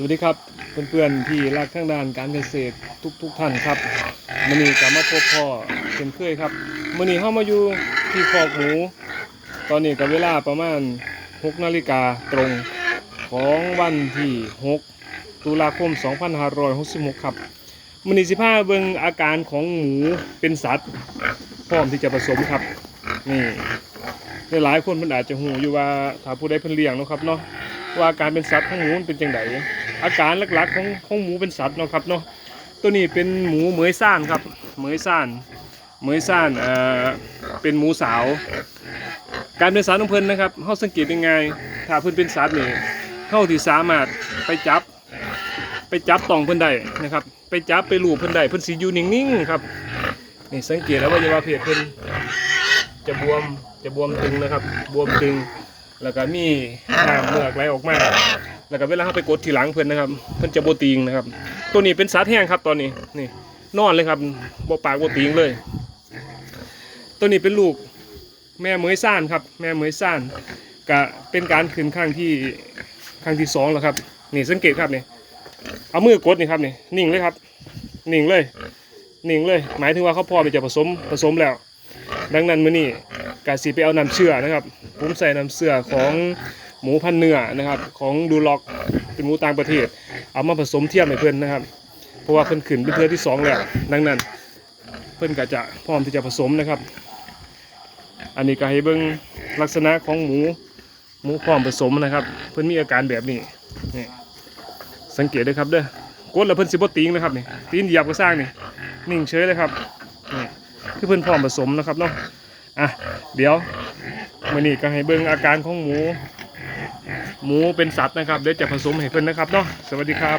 สวัสดีครับเพื่อนๆที่รักทางด้านการเกษตรทุกๆท่านครับมื่อนี้กลับมาพบพ่อเช่นเคยครับมื่อนี้เข้ามาอยู่ที่คอกหมูตอนนี้กับเวลาประมาณ6นาฬิกาตรงของวันที่ 6 ตุลาคม 2566 ครับมื่อนี้สิพาเบิงอาการของหมูเป็นสัตว์ พร้อมที่จะผสมครับนี่หลายคนมันอาจจะหูอยู่ว่าถ้าผู้ใดเพิ่นเลี้ยงนะครับเนาะ ว่าอาการเป็นสัตว์ของหมูมันเป็นจังไดอาการหลักๆของของหมูเป็นสัตว์เนาะครับเนาะตัวนี้เป็นหมูเหมยซ่านครับเหมยซ่านเหมยซ่านเอ่อเป็นหมูสาว การเป็นสัตว์ของเพิ่นนะครับเฮาสังเกตยังไงถ้าเพิ่นเป็นสัตว์นี่เฮาที่สามารถไปจับ ไปจับตองเพิ่นได้นะครับ ไปจับไปลูบเพิ่นได้เพิ่นสิอยู่นิ่งๆครับนี่สังเกตแล้วว่าจะว่าเพศเพิ่นจะบวมจะบวมตึงนะครับ บวมตึง แล้วก็มีน้ำเมือกไหลออกมา แล้วก็เวลาเขาไปกดทีหลังเพื่อนนะครับเพื่อนจะโบติงนะครับ ตัวนี้เป็นสัตว์แห้งครับตอนนี้นี่นอนเลยครับโบปากโบติงเลย ตัวนี้เป็นลูกแม่เหมยซ่านครับ แม่เหมยซ่านก็เป็นการขึ้นข้างที่ข้างที่สองแล้วครับ นี่สังเกตครับนี่เอามือกดนี่ครับนี่นิ่งเลยครับนิ่งเลยนิ่งเลย หมายถึงว่าเขาพร้อมที่จะผสมผสมแล้ว ดังนั้นมื้อนี้กาสีไปเอาน้ำเชื่อนะครับผมใส่น้ำเชื่อของหมูพันเนื้อนะครับของดูล็อกเป็นหมูต่างประเทศ เอามาผสมเทียมให้เพื่อนนะครับ เพราะว่าเพิ่อนขึ้นเป็นเทือที่สองแล้วดังนั้น เพิ่อนก็จะพร้อมที่จะผสมนะครับ อันนี้ก็ให้เบิ่งลักษณะของหมูหมูพร้อมผสมนะครับ เพิ่อนมีอาการแบบนี้นี่สังเกตด้วยครับเด้อกดแล้วเพิ่อนสิบติงนะครับนี่ตีนเหยียบก็สร้างนี่นิ่งเฉยเลยครับ คือเพิ่นพร้อมผสมนะครับเนาะอะเดี๋ยวมื้อนี้ก็ให้เบิ่งอาการของหมู หมูเป็นสัตว์นะครับเดี๋ยวจะผสมให้เพิ่นนะครับเนาะสวัสดีครับ